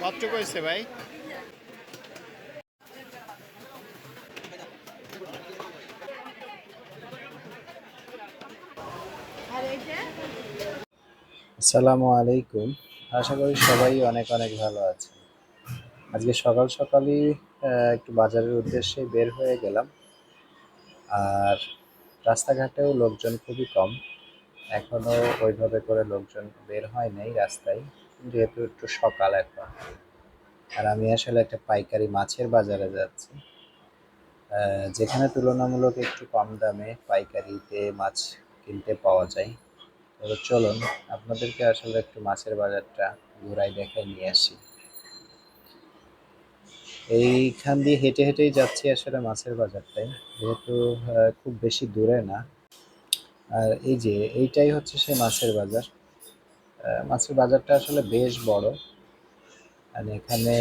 কত ভাই। আলাইকুম। আশা করি সবাই অনেক অনেক ভালো আছে আজকে সকাল সকালই একটু বাজারের উদ্দেশ্যে বের হয়ে গেলাম। আর রাস্তাঘাটেও লোকজন খুবই কম। এখনও ওইভাবে করে লোকজন বের হয় নাই রাস্তায়। যেহেতু একটু সকাল এখন। আর আমি আসলে একটা পাইকারি মাছের বাজারে যাচ্ছি। যেখানে তুলনামূলক একটু কম দামে পাইকারিতে মাছ কিনতে পাওয়া যায়। তবে চলুন, আপনাদেরকে আসলে একটু মাছের বাজারটা ঘুরাই দেখাই নিয়ে আসি। এইখান দিয়ে হেঁটে হেঁটেই যাচ্ছি আসলে মাছের বাজারটাই যেহেতু খুব বেশি দূরে না। আর এই যে, এইটাই হচ্ছে সেই মাছের বাজার। মাছের বাজারটা আসলে বেশ বড়। আর এখানে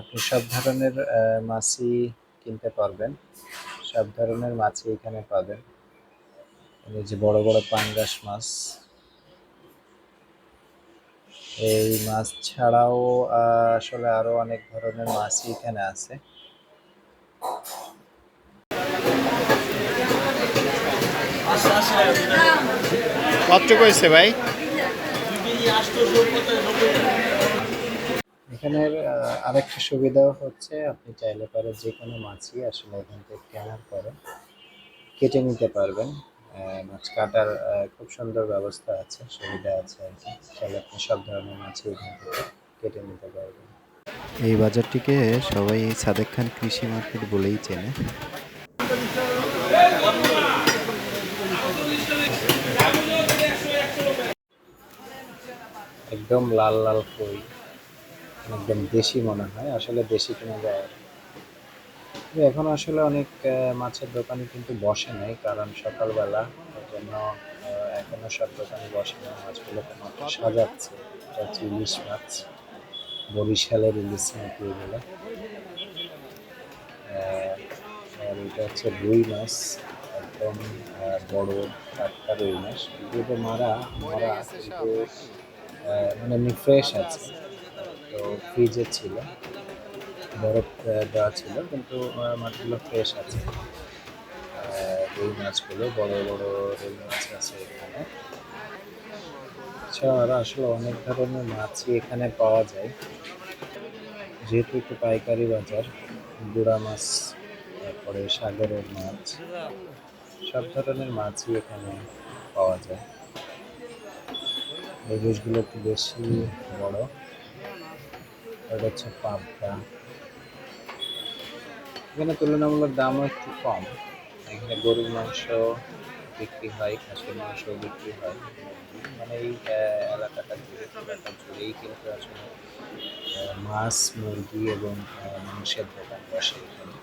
আপনি সব ধরনের মাছই কিনতে পারবেন। সব ধরনের মাছই এখানে পাবেন। এই যে বড় বড় পাঙ্গাস মাছ। এই মাছ ছাড়াও আসলে আরও অনেক ধরনের মাছই এখানে আছে। কত কইছে ভাই? এখানের আরেকটা সুবিধাও হচ্ছে আপনি চাইলে পরে যে কোনো মাছই আসলে এখান থেকে কেনার পরে কেটে নিতে পারবেন। মাছ কাটার খুব সুন্দর ব্যবস্থা আছে, সুবিধা আছে আর কি। চাইলে আপনি সব ধরনের মাছই এখান থেকে কেটে নিতে পারবেন। এই বাজারটিকে সবাই সাদেক খান কৃষি মার্কেট বলেই চেনে। একদম লাল লাল কই একদম দেশি মনে হয় আসলে দেশি কিনা যায়। এখন আসলে অনেক মাছের দোকানে কিন্তু বসে নাই কারণ সকালবেলা ওই জন্য এখনও সব দোকানে বসে না মাছগুলোকে মাত্র সাজাচ্ছে। এটা হচ্ছে ইলিশ মাছ বরিশালের ইলিশ মাছ এগুলো আর এটা হচ্ছে রুই মাছ একদম বড় টাটকা রুই মাছ। দুটো মারা মারা কিন্তু মানে এমনি ফ্রেশ আছে। তো ফ্রিজে ছিল, বরফ দেওয়া ছিল, কিন্তু মাছগুলো ফ্রেশ আছে। রুই মাছগুলো, বড় বড় রুই মাছ আছে এখানে। এছাড়া আসলে অনেক ধরনের মাছই এখানে পাওয়া যায়। যেহেতু একটু পাইকারি বাজার, গুড়া মাছ, তারপরে সাগরের মাছ, সব ধরনের মাছই এখানে পাওয়া যায়। এই দেশগুলো একটু বেশি বড়। এটা হচ্ছে পাবদা এখানে তুলনামূলক দামও একটু কম। এখানে গরুর মাংস বিক্রি হয়, খাসির মাংস বিক্রি হয়। মানে এই এলাকাটা জুড়ে এলাকা জুড়েই কিন্তু আসলে মাছ, মুরগি এবং মাংসের দোকান বসে এখানে।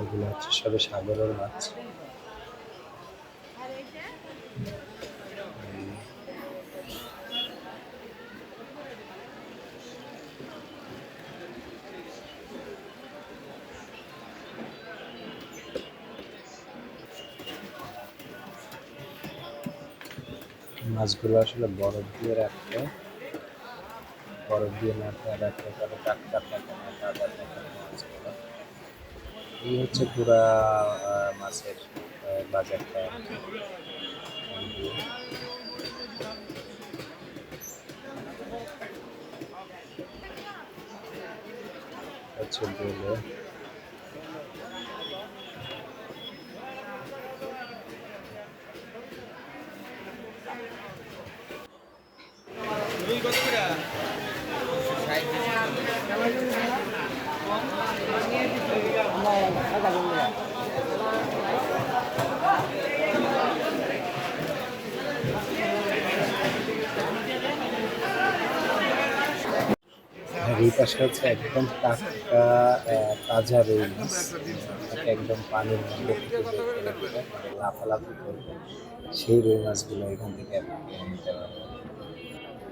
এগুলো হচ্ছে সবে সাগরের মাছ। মাছগুলো আসলে বরফ দিয়ে রাখতে বরফ দিয়ে না রাখতে তাহলে টাটকা থাকে না তাজা থাকে মাছগুলো এই হচ্ছে পুরা মাছের বাজারটা। হচ্ছে বেলে এই হচ্ছে একদম তাজা রুই একদম পানির মধ্যে লাফালাফি করবে। সেই রুই মাছগুলো এখান থেকে নিতে